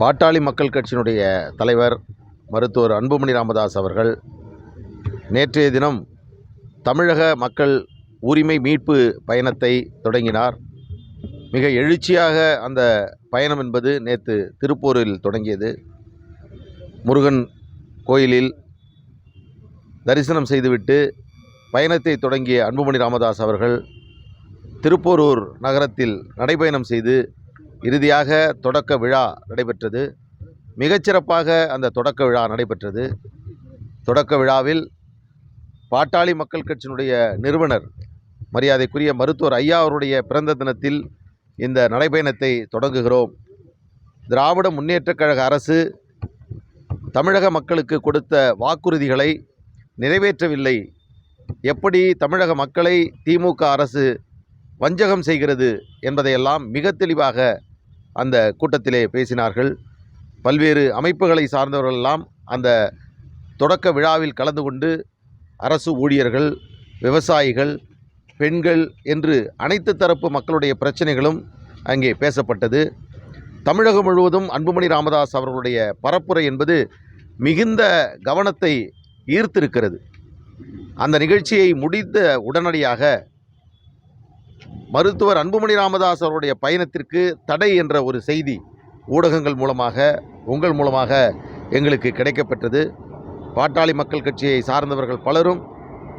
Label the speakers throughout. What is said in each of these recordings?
Speaker 1: பாட்டாளி மக்கள் கட்சியினுடைய தலைவர் மருத்துவர் அன்புமணி ராமதாஸ் அவர்கள் நேற்றைய தினம் தமிழக மக்கள் உரிமை மீட்பு பயணத்தை தொடங்கினார். மிக எழுச்சியாக அந்த பயணம் என்பது நேற்று திருப்பூரில் தொடங்கியது. முருகன் கோயிலில் தரிசனம் செய்துவிட்டு பயணத்தை தொடங்கிய அன்புமணி ராமதாஸ் அவர்கள் திருப்போரூர் நகரத்தில் நடைபயணம் செய்து இறுதியாக தொடக்க விழா நடைபெற்றது. மிகச்சிறப்பாக அந்த தொடக்க விழா நடைபெற்றது. தொடக்க விழாவில் பாட்டாளி மக்கள் கட்சியினுடைய நிறுவனர் மரியாதைக்குரிய மருத்துவர் ஐயா அவருடைய பிறந்த தினத்தில் இந்த நடைபயணத்தை தொடங்குகிறோம். திராவிட முன்னேற்றக் கழக அரசு தமிழக மக்களுக்கு கொடுத்த வாக்குறுதிகளை நிறைவேற்றவில்லை. எப்படி தமிழக மக்களை திமுக அரசு வஞ்சகம் செய்கிறது என்பதையெல்லாம் மிக தெளிவாக அந்த கூட்டத்திலே பேசினார்கள். பல்வேறு அமைப்புகளை சார்ந்தவர்களெல்லாம் அந்த தொடக்க விழாவில் கலந்து கொண்டு அரசு ஊழியர்கள் விவசாயிகள் பெண்கள் என்று அனைத்து தரப்பு மக்களுடைய பிரச்சனைகளும் அங்கே பேசப்பட்டது. தமிழகம் முழுவதும் அன்புமணி ராமதாஸ் அவர்களுடைய பரப்புரை என்பது மிகுந்த கவனத்தை ஈர்த்திருக்கிறது. அந்த நிகழ்ச்சியை முடித்த உடனடியாக மருத்துவர் அன்புமணி ராமதாஸ் அவருடைய பயணத்திற்கு தடை என்ற ஒரு செய்தி ஊடகங்கள் மூலமாக உங்கள் மூலமாக எங்களுக்கு கிடைக்கப்பெற்றது. பாட்டாளி மக்கள் கட்சியை சார்ந்தவர்கள் பலரும்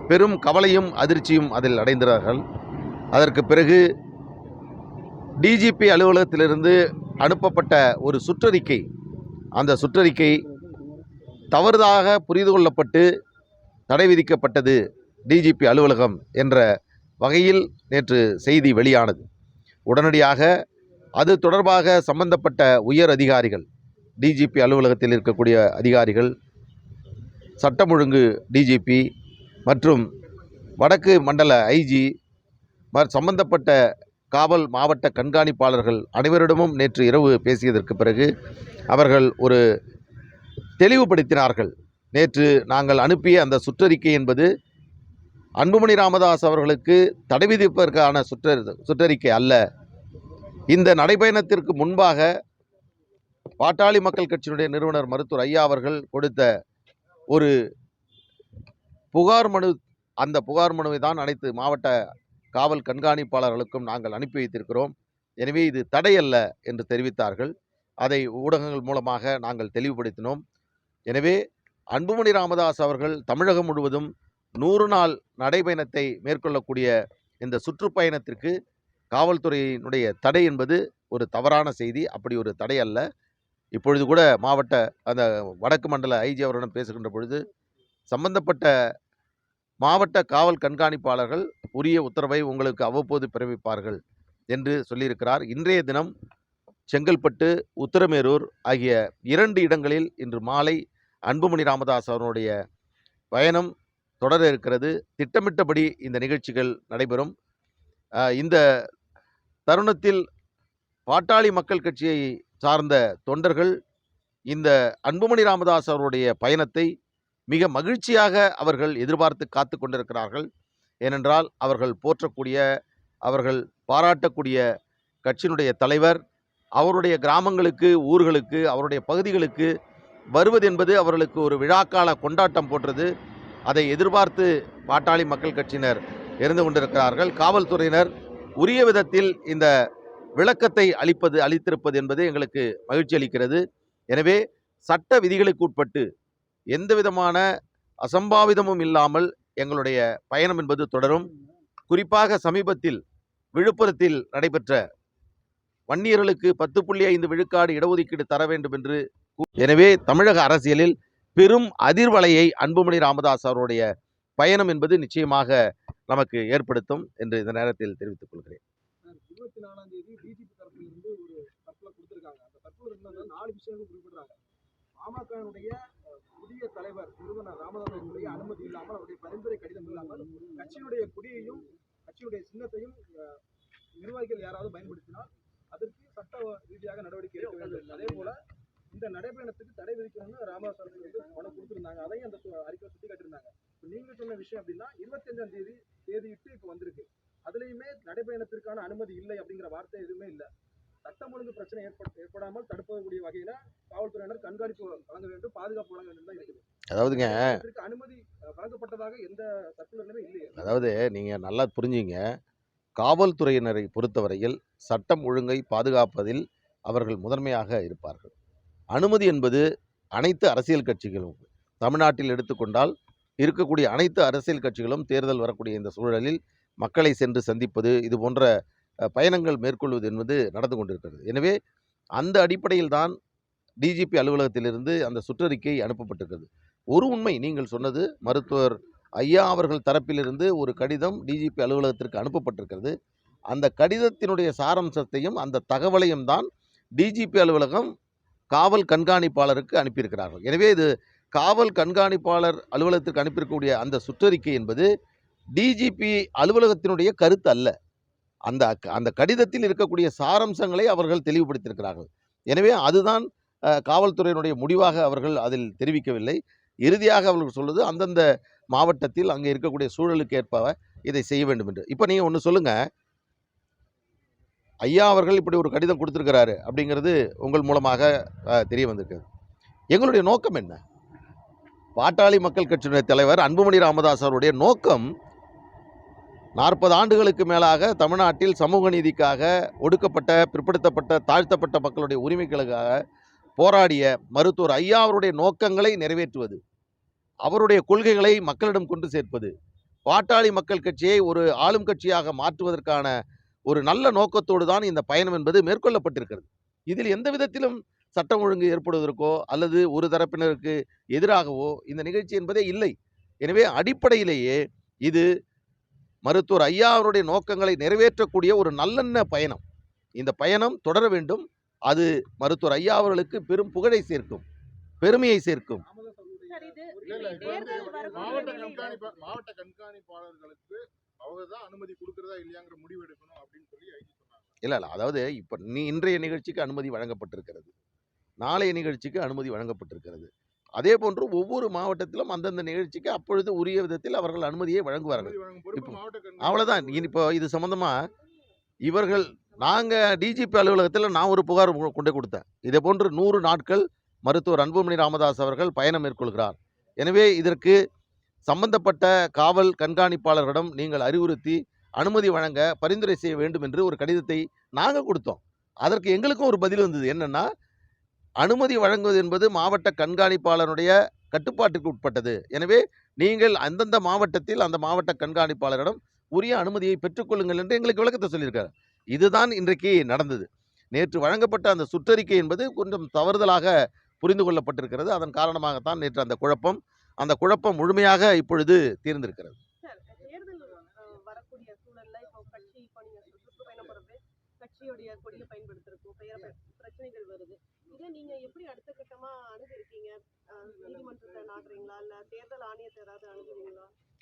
Speaker 1: பெரும் கவலையும் அதிர்ச்சியும் அதில் அடைந்தார்கள் அதற்கு பிறகு டிஜிபி அலுவலகத்திலிருந்து அனுப்பப்பட்ட ஒரு சுற்றறிக்கை அந்த சுற்றறிக்கை தவறுதாக புரிந்து கொள்ளப்பட்டு தடை விதிக்கப்பட்டது டிஜிபி அலுவலகம் என்ற வகையில் நேற்று செய்தி வெளியானது. உடனடியாக அது தொடர்பாக சம்பந்தப்பட்ட உயர் அதிகாரிகள் டிஜிபி அலுவலகத்தில் இருக்கக்கூடிய அதிகாரிகள் சட்டம் ஒழுங்கு டிஜிபி மற்றும் வடக்கு மண்டல ஐஜி சம்பந்தப்பட்ட காவல் மாவட்ட கண்காணிப்பாளர்கள் அனைவரிடமும் நேற்று இரவு பேசியதற்கு பிறகு அவர்கள் ஒரு தெளிவுபடுத்தினார்கள். நேற்று நாங்கள் அனுப்பிய அந்த சுற்றறிக்கை என்பது அன்புமணி ராமதாஸ் அவர்களுக்கு தடை விதிப்பதற்கான சுற்ற சுற்றறிக்கை அல்ல. இந்த நடைபயணத்திற்கு முன்பாக பாட்டாளி மக்கள் கட்சியினுடைய நிறுவனர் மருத்துவர் ஐயா அவர்கள் கொடுத்த ஒரு புகார் மனு அந்த புகார் மனுவை தான் அனைத்து மாவட்ட காவல் கண்காணிப்பாளர்களுக்கும் நாங்கள் அனுப்பி வைத்திருக்கிறோம். எனவே இது தடையல்ல என்று தெரிவித்தார்கள். அதை ஊடகங்கள் மூலமாக நாங்கள் தெளிவுபடுத்தினோம். எனவே அன்புமணி ராமதாஸ் அவர்கள் தமிழகம் முழுவதும் நூறு நாள் நடைபயணத்தை மேற்கொள்ளக்கூடிய இந்த சுற்றுப்பயணத்திற்கு காவல்துறையினுடைய தடை என்பது ஒரு தவறான செய்தி. அப்படி ஒரு தடை அல்ல. இப்பொழுது கூட மாவட்ட அந்த வடக்கு மண்டல ஐஜி அவரிடம் பேசுகின்ற பொழுது சம்பந்தப்பட்ட மாவட்ட காவல் கண்காணிப்பாளர்கள் உரிய உத்தரவை உங்களுக்கு அவ்வப்போது பிறப்பிப்பார்கள் என்று சொல்லியிருக்கிறார். இன்றைய தினம் செங்கல்பட்டு உத்தரமேரூர் ஆகிய இரண்டு இடங்களில் இன்று மாலை அன்புமணி ராமதாஸ் அவருடைய பயணம் தொடர இருக்கிறது. திட்டமிட்டபடி இந்த நிகழ்ச்சிகள் நடைபெறும். இந்த தருணத்தில் பாட்டாளி மக்கள் கட்சியை சார்ந்த தொண்டர்கள் இந்த அன்புமணி ராமதாஸ் அவருடைய பயணத்தை மிக மகிழ்ச்சியாக அவர்கள் எதிர்பார்த்து காத்து கொண்டிருக்கிறார்கள். ஏனென்றால் அவர்கள் போற்றக்கூடிய அவர்கள் பாராட்டக்கூடிய கட்சியினுடைய தலைவர் அவருடைய கிராமங்களுக்கு ஊர்களுக்கு அவருடைய பகுதிகளுக்கு வருவது என்பது அவர்களுக்கு ஒரு விழாக்கால கொண்டாட்டம் போன்றது. அதை எதிர்பார்த்து பாட்டாளி மக்கள் கட்சியினர் இருந்து கொண்டிருக்கிறார்கள். காவல்துறையினர் உரிய விதத்தில் இந்த விளக்கத்தை அளிப்பது அளித்திருப்பது என்பது எங்களுக்கு மகிழ்ச்சி அளிக்கிறது. எனவே சட்ட விதிகளுக்கு உட்பட்டு எந்த விதமான அசம்பாவிதமும் இல்லாமல் எங்களுடைய பயணம் என்பது தொடரும். குறிப்பாக சமீபத்தில் விழுப்புரத்தில் நடைபெற்ற வன்னியர்களுக்கு பத்து புள்ளி ஐந்து விழுக்காடு இடஒதுக்கீடு தர வேண்டும் என்று எனவே தமிழக அரசியலில் பெரும் அதிர்வலையை அன்புமணி ராமதாஸ் அவருடைய பயணம் என்பது நிச்சயமாக நமக்கு ஏற்படுத்தும் என்று இந்த நேரத்தில் தெரிவித்துக் கொள்கிறேன்.
Speaker 2: இருபத்தி நாலாம் தேதி டிஜிபி தரப்புல இருந்து ஒரு தற்கொலை கொடுத்திருக்காங்க. அந்த தற்கொலை இருந்தாங்க நாலு விஷயங்கள் குறிப்பிடுறாங்க. பாமகனுடைய புதிய தலைவர் நிறுவனர் ராமதாசனுடைய அனுமதி இல்லாமல் அவருடைய பரிந்துரை கடிதம் இல்லாமல் கட்சியினுடைய கொடியையும் கட்சியுடைய சின்னத்தையும் நிர்வாகிகள் யாராவது பயன்படுத்தினால் அதற்கு சட்ட ரீதியாக நடவடிக்கை எடுக்க வேண்டும். அதே போல இந்த நடைபயணத்துக்கு தடை விதிக்கணும்னு ராமதாஸ் வந்து பணம் கொடுத்திருந்தாங்க. அதையும் அந்த அறிக்கை சுட்டி காட்டியிருந்தாங்க. இப்ப நீங்க சொன்ன விஷயம் அப்படின்னா இருபத்தஞ்சாம் தேதி தேதியிட்டு இப்போ வந்திருக்கு. அதுலயுமே நடைபயணத்திற்கான அனுமதி இல்லை அப்படிங்கிற வார்த்தை எதுவுமே இல்ல. சட்டம் ஒழுங்கு பிரச்சனை ஏற்பட ஏற்படாமல் தடுக்கக்கூடிய வகையில காவல்துறையினர் கண்காணிப்பு வழங்க வேண்டும் பாதுகாப்பு வழங்க வேண்டும் தான் இருக்குது.
Speaker 1: அதாவதுங்க
Speaker 2: அனுமதி வழங்கப்பட்டதாக எந்த சர்க்குலர்லயுமே இல்லையே.
Speaker 1: அதாவது நீங்கள் நல்லா புரிஞ்சுங்க. காவல்துறையினரை பொறுத்தவரையில் சட்டம் ஒழுங்கை பாதுகாப்பதில் அவர்கள் முதன்மையாக இருப்பார்கள். அனுமதி என்பது அனைத்து அரசியல் கட்சிகளும். தமிழ்நாட்டில் எடுத்துக்கொண்டால் இருக்கக்கூடிய அனைத்து அரசியல் கட்சிகளும் தேர்தல் வரக்கூடிய இந்த சூழலில் மக்களை சென்று சந்திப்பது இது போன்ற பயணங்கள் மேற்கொள்வது என்பது நடந்து கொண்டிருக்கிறது. எனவே அந்த அடிப்படையில் தான் டிஜிபி அலுவலகத்திலிருந்து அந்த சுற்றறிக்கை அனுப்பப்பட்டிருக்கிறது. ஒரு உண்மை நீங்கள் சொன்னது மருத்துவர் ஐயா அவர்கள் தரப்பிலிருந்து ஒரு கடிதம் டிஜிபி அலுவலகத்திற்கு அனுப்பப்பட்டிருக்கிறது. அந்த கடிதத்தினுடைய சாராம்சத்தையும் அந்த தகவலையும் தான் டிஜிபி அலுவலகம் காவல் கண்காணிப்பாளருக்கு அனுப்பியிருக்கிறார்கள். எனவே இது காவல் கண்காணிப்பாளர் அலுவலகத்திற்கு அனுப்பியிருக்கக்கூடிய அந்த சுற்றறிக்கை என்பது டிஜிபி அலுவலகத்தினுடைய கருத்து அல்ல. அந்த அந்த கடிதத்தில் இருக்கக்கூடிய சாரம்சங்களை அவர்கள் தெளிவுபடுத்தியிருக்கிறார்கள். எனவே அதுதான் காவல்துறையினுடைய முடிவாக அவர்கள் அதில் தெரிவிக்கவில்லை. இறுதியாக அவர்கள் சொல்வது அந்தந்த மாவட்டத்தில் அங்கே இருக்கக்கூடிய சூழலுக்கு ஏற்ப இதை செய்ய வேண்டும் என்று இப்போ நீங்கள் ஒன்று சொல்லுங்கள் ஐயா அவர்கள் இப்படி ஒரு கடிதம் கொடுத்துருக்கிறாரு அப்படிங்கிறது உங்கள் மூலமாக தெரிய வந்திருக்குது எங்களுடைய நோக்கம் என்ன? பாட்டாளி மக்கள் கட்சியினுடைய தலைவர் அன்புமணி ராமதாஸ் அவருடைய நோக்கம் நாற்பது ஆண்டுகளுக்கு மேலாக தமிழ்நாட்டில் சமூக நீதிக்காக ஒடுக்கப்பட்ட பிற்படுத்தப்பட்ட தாழ்த்தப்பட்ட மக்களுடைய உரிமைகளுக்காக போராடிய மருத்துவர் ஐயா அவருடைய நோக்கங்களை நிறைவேற்றுவது அவருடைய கொள்கைகளை மக்களிடம் கொண்டு சேர்ப்பது பாட்டாளி மக்கள் கட்சியை ஒரு ஆளும் கட்சியாக மாற்றுவதற்கான ஒரு நல்ல நோக்கத்தோடு தான் இந்த பயணம் என்பது மேற்கொள்ளப்பட்டிருக்கிறது. இதில் எந்த விதத்திலும் சட்டம் ஒழுங்கு ஏற்படுவதற்கோ அல்லது ஒரு தரப்பினருக்கு எதிராகவோ இந்த நிகழ்ச்சி என்பதே இல்லை. எனவே அடிப்படையிலேயே இது மருத்துவர் ஐயா அவருடைய நோக்கங்களை நிறைவேற்றக்கூடிய ஒரு நல்லெண்ண பயணம். இந்த பயணம் தொடர வேண்டும். அது மருத்துவர் ஐயா அவர்களுக்கு பெரும் புகழை சேர்க்கும் பெருமையை சேர்க்கும்.
Speaker 3: மாவட்ட கண்காணிப்பாளர்களுக்கு அவங்க தான் அனுமதி கொடுக்கறதா இல்லையாங்கிற முடிவு எடுக்கணும் அப்படின்னு சொல்லி ஐடி சொன்னாங்க.
Speaker 1: இல்லை இல்லை. அதாவது இப்போ நீ இன்றைய நிகழ்ச்சிக்கு அனுமதி வழங்கப்பட்டிருக்கிறது. நாளைய நிகழ்ச்சிக்கு அனுமதி வழங்கப்பட்டிருக்கிறது. அதே போன்று ஒவ்வொரு மாவட்டத்திலும் அந்தந்த நிகழ்ச்சிக்கு அப்பொழுது உரிய விதத்தில் அவர்கள் அனுமதியை வழங்குவார்கள். இப்போ- அவ்வளோதான் இப்போ இது சம்மந்தமாக இவர்கள் நாங்கள் டிஜிபி அலுவலகத்தில் நான் ஒரு புகார் கொண்டு கொடுத்தேன். இதே போன்று நூறு நாட்கள் மருத்துவர் அன்புமணி ராமதாஸ் அவர்கள் பயணம் மேற்கொள்கிறார். எனவே இதற்கு சம்பந்தப்பட்ட காவல் கண்காணிப்பாளர்களிடம் நீங்கள் அறிவுறுத்தி அனுமதி வழங்க பரிந்துரை செய்ய வேண்டும் என்று ஒரு கடிதத்தை நாங்கள் கொடுத்தோம். அதற்கு எங்களுக்கும் ஒரு பதில் வந்தது. என்னென்னா அனுமதி வழங்குவது என்பது மாவட்ட கண்காணிப்பாளருடைய கட்டுப்பாட்டுக்கு உட்பட்டது. எனவே நீங்கள் அந்தந்த மாவட்டத்தில் அந்த மாவட்ட கண்காணிப்பாளரிடம் உரிய அனுமதியை பெற்றுக்கொள்ளுங்கள் என்று எங்களுக்கு விளக்கத்தை சொல்லியிருக்காரு. இதுதான் இன்றைக்கு நடந்தது. நேற்று வழங்கப்பட்ட அந்த சுற்றறிக்கை என்பது கொஞ்சம் தவறுதலாக புரிந்து கொள்ளப்பட்டிருக்கிறது. அதன் காரணமாகத்தான் நேற்று அந்த குழப்பம் அந்த குழப்பம் முழுமையாக இப்பொழுது தீர்ந்திருக்கிறது.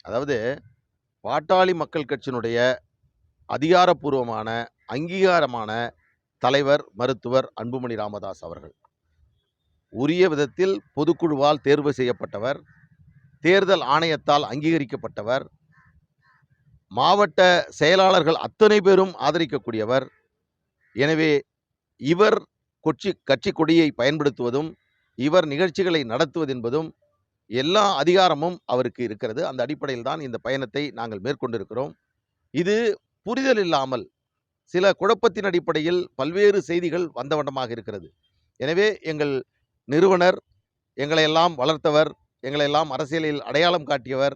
Speaker 1: அதாவது பாட்டாளி மக்கள் கட்சியினுடைய அதிகாரப்பூர்வமான அங்கீகாரமான தலைவர் மருத்துவர் அன்புமணி ராமதாஸ் அவர்கள். உரிய விதத்தில் பொதுக்குழுவால் தேர்வு செய்யப்பட்டவர் தேர்தல் ஆணையத்தால் அங்கீகரிக்கப்பட்டவர். மாவட்ட செயலாளர்கள் அத்தனை பேரும் ஆதரிக்கக்கூடியவர். எனவே இவர் கொச்சி கட்சி கொடியை பயன்படுத்துவதும் இவர் நிகழ்ச்சிகளை நடத்துவது என்பதும் எல்லா அதிகாரமும் அவருக்கு இருக்கிறது. அந்த அடிப்படையில் தான் இந்த பயணத்தை நாங்கள் மேற்கொண்டிருக்கிறோம். இது புரிதல் இல்லாமல் சில குழப்பத்தின் அடிப்படையில் பல்வேறு செய்திகள் வந்தவண்டமாக இருக்கிறது. எனவே எங்கள் நிறுவனர் எங்களை எல்லாம் வளர்த்தவர் எங்களையெல்லாம் அரசியலில் அடையாளம் காட்டியவர்.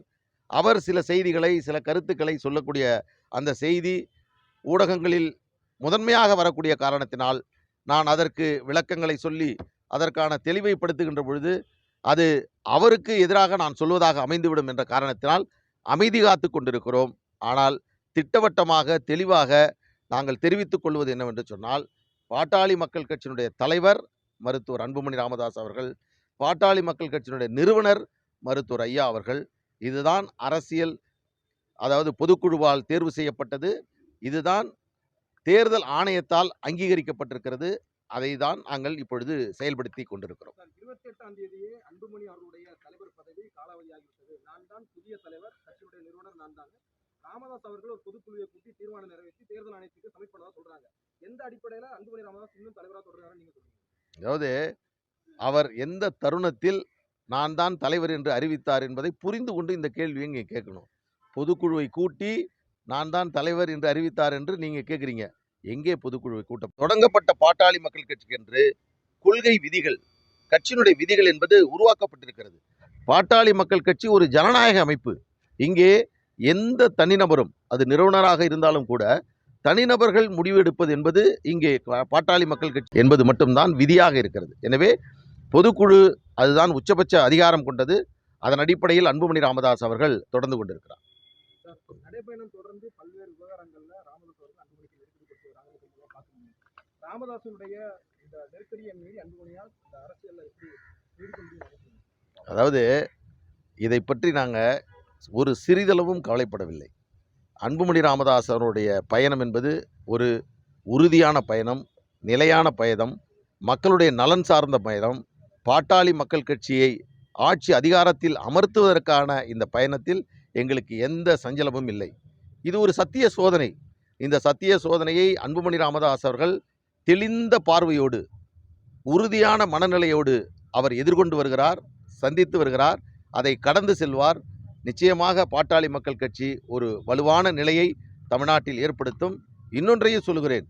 Speaker 1: அவர் சில செய்திகளை சில கருத்துக்களை சொல்லக்கூடிய அந்த செய்தி ஊடகங்களில் முதன்மையாக வரக்கூடிய காரணத்தினால் நான் அதற்கு விளக்கங்களை சொல்லி அதற்கான தெளிவைப்படுத்துகின்ற பொழுது அது அவருக்கு எதிராக நான் சொல்வதாக அமைந்துவிடும் என்ற காரணத்தினால் அமைதி காத்து கொண்டிருக்கிறோம். ஆனால் திட்டவட்டமாக தெளிவாக நாங்கள் தெரிவித்துக் கொள்வது என்னவென்று சொன்னால் பாட்டாளி மக்கள் கட்சியினுடைய தலைவர் மருத்துவர் அன்புமணி ராமதாஸ் அவர்கள் பாட்டாளி மக்கள் கட்சியினுடைய நிறுவனர் மருத்துவர் ஐயா அவர்கள். இதுதான் அரசியல் அதாவது பொதுக்குழுவால் தேர்வு செய்யப்பட்டது. இதுதான் தேர்தல் ஆணையத்தால் அங்கீகரிக்கப்பட்டிருக்கிறது. அதை தான் நாங்கள் இப்பொழுது செயல்படுத்தி கொண்டிருக்கிறோம்.
Speaker 2: இருபத்தி எட்டாம் தேதியே அன்புமணி அவர்களுடைய தலைவர் பதவி காலாவதியாகிவிட்டது. நான் தான் புதிய தலைவர் கட்சியுடைய நிறுவனர் நான் தான். ராமதாஸ் அவர்கள் ஒரு பொதுக்குழுவை கூட்டி தீர்மானம் நிறைவேற்றி தேர்தல் ஆணையத்துக்கு சப்மிட் பண்ணதா சொல்றாங்க. எந்த அடிப்படையில அன்புமணி ராமதாஸ் இன்னும் தலைவரா தொடர்றாருன்னு நீங்க சொல்றீங்க?
Speaker 1: அதாவது அவர் எந்த தருணத்தில் நான் தான் தலைவர் என்று அறிவித்தார் என்பதை புரிந்து கொண்டு இந்த கேள்வியை இங்கே கேட்கணும். பொதுக்குழுவை கூட்டி நான் தான் தலைவர் என்று அறிவித்தார் என்று நீங்கள் கேட்குறீங்க. எங்கே பொதுக்குழுவை கூட்டம்? தொடங்கப்பட்ட பாட்டாளி மக்கள் கட்சிக்கு என்று கொள்கை விதிகள் கட்சியினுடைய விதிகள் என்பது உருவாக்கப்பட்டிருக்கிறது. பாட்டாளி மக்கள் கட்சி ஒரு ஜனநாயக அமைப்பு. இங்கே எந்த தனிநபரும் அது நிறுவனராக இருந்தாலும் கூட தனிநபர்கள் முடிவெடுப்பது என்பது இங்கே பாட்டாளி மக்கள் கட்சி என்பது மட்டும்தான் விதியாக இருக்கிறது. எனவே பொதுக்குழு அதுதான் உச்சபட்ச அதிகாரம் கொண்டது. அதன் அடிப்படையில் அன்புமணி ராமதாஸ் அவர்கள் தொடர்ந்து கொண்டிருக்கிறார்.
Speaker 2: நடைபயணம் தொடர்ந்து பல்வேறு விவகாரங்கள்ல ராமதாஸ் அவர்கள் அன்புமணிக்கு நெருக்கடி கொடுத்து வராங்க இது மூலமா பார்க்க முடியும் ராமதாசனுடைய இந்த நெருக்கடியை மீறி அன்புமணியால் இந்த அரசியல்ல எப்படி நீடிக்க முடியும் நினைக்கிறீங்க?
Speaker 1: அதாவது இதை பற்றி நாங்கள் ஒரு சிறிதளவும் கவலைப்படவில்லை. அன்புமணி ராமதாஸ் அவருடைய பயணம் என்பது ஒரு உறுதியான பயணம் நிலையான பயணம் மக்களுடைய நலன் சார்ந்த பயணம் பாட்டாளி மக்கள் கட்சியை ஆட்சி அதிகாரத்தில் அமர்த்துவதற்கான இந்த பயணத்தில் எங்களுக்கு எந்த சஞ்சலமும் இல்லை. இது ஒரு சத்திய சோதனை. இந்த சத்திய சோதனையை அன்புமணி ராமதாஸ் அவர்கள் தெளிந்த பார்வையோடு உறுதியான மனநிலையோடு அவர் எதிர்கொண்டு வருகிறார் சந்தித்து வருகிறார் அதை கடந்து செல்வார். நிச்சயமாக பாட்டாளி மக்கள் கட்சி ஒரு வலுவான நிலையை தமிழ்நாட்டில் ஏற்படுத்தும். இன்னொன்றையும் சொல்கிறேன்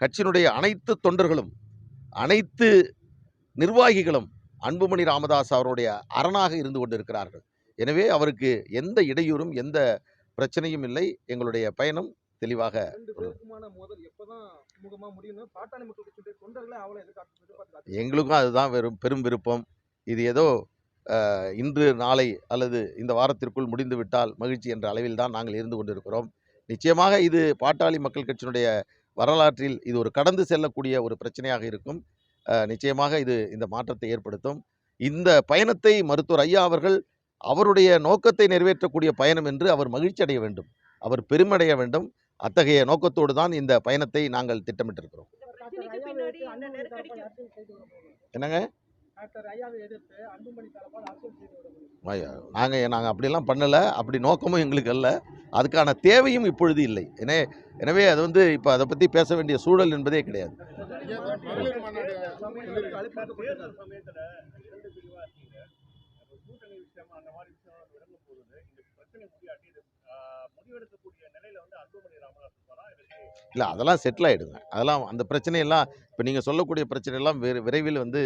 Speaker 1: கட்சியினுடைய அனைத்து தொண்டர்களும் அனைத்து நிர்வாகிகளும் அன்புமணி ராமதாஸ் அவருடைய அரணாக இருந்து கொண்டிருக்கிறார்கள். எனவே அவருக்கு எந்த இடையூறும் எந்த பிரச்சனையும் இல்லை. எங்களுடைய பயணம் தெளிவாக. எங்களுக்கும் அதுதான் வெறும் பெரும் விருப்பம். இது ஏதோ இன்று நாளை அல்லது இந்த வாரத்திற்குள் முடிந்து விட்டால் மகிழ்ச்சி என்ற அளவில் தான் நாங்கள் இருந்து கொண்டிருக்கிறோம். நிச்சயமாக இது பாட்டாளி மக்கள் கட்சியினுடைய வரலாற்றில் இது ஒரு கடந்து செல்லக்கூடிய ஒரு பிரச்சனையாக இருக்கும். நிச்சயமாக இது இந்த மாற்றத்தை ஏற்படுத்தும். இந்த பயணத்தை மருத்துவர் ஐயா அவர்கள் அவருடைய நோக்கத்தை நிறைவேற்றக்கூடிய பயணம் என்று அவர் மகிழ்ச்சி அடைய வேண்டும். அவர் பெருமடைய வேண்டும். அத்தகைய நோக்கத்தோடு தான் இந்த பயணத்தை நாங்கள் திட்டமிட்டிருக்கிறோம். என்னங்க?
Speaker 2: முடியும்.
Speaker 1: நாங்கள் நாங்கள் அப்படிலாம் பண்ணலை. அப்படி நோக்கமும் எங்களுக்கு அல்ல. அதுக்கான தேவையும் இப்பொழுது இல்லை. எனவே எனவே அது வந்து இப்போ அதை பற்றி பேச வேண்டிய சூழல் என்பதே கிடையாது.
Speaker 3: ஐயா,
Speaker 1: இல்லை அதெல்லாம் செட்டில் ஆகிடுங்க அதெல்லாம் அந்த பிரச்சனையெல்லாம் இப்போ நீங்கள் சொல்லக்கூடிய பிரச்சனையெல்லாம் விரை விரைவில் வந்து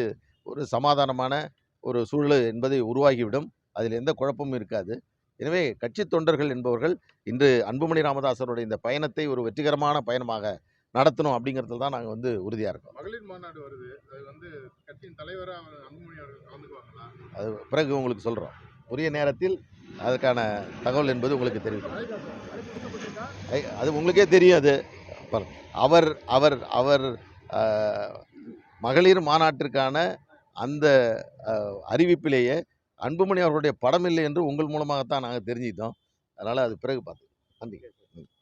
Speaker 1: ஒரு சமாதானமான ஒரு சூழல் என்பதை உருவாகிவிடும். அதில் எந்த குழப்பமும் இருக்காது. எனவே கட்சி தொண்டர்கள் என்பவர்கள் இன்று அன்புமணி ராமதாசருடைய இந்த பயணத்தை ஒரு வெற்றிகரமான பயணமாக நடத்தணும் அப்படிங்கிறதுல தான் நாங்கள் வந்து உறுதியாக இருக்கோம்.
Speaker 3: மகளிர் மாநாடு வருது. அது வந்து கட்சியின் தலைவரா அன்புமணி அவர்கள் கலந்துக்குவாங்களா?
Speaker 1: அது பிறகு உங்களுக்கு சொல்கிறோம் உரிய நேரத்தில் அதுக்கான தகவல் என்பது உங்களுக்கு தெரிவிக்கும். ஐ- அது உங்களுக்கே தெரியும் அது. அவர் அவர் அவர் மகளிர் மாநாட்டிற்கான அந்த அறிவிப்பிலேயே அன்புமணி அவர்களுடைய படம் இல்லை என்று உங்கள் மூலமாகத்தான் நாங்கள் தெரிஞ்சுக்கிட்டோம். அதனால் அது பிறகு பார்த்து நன்றி.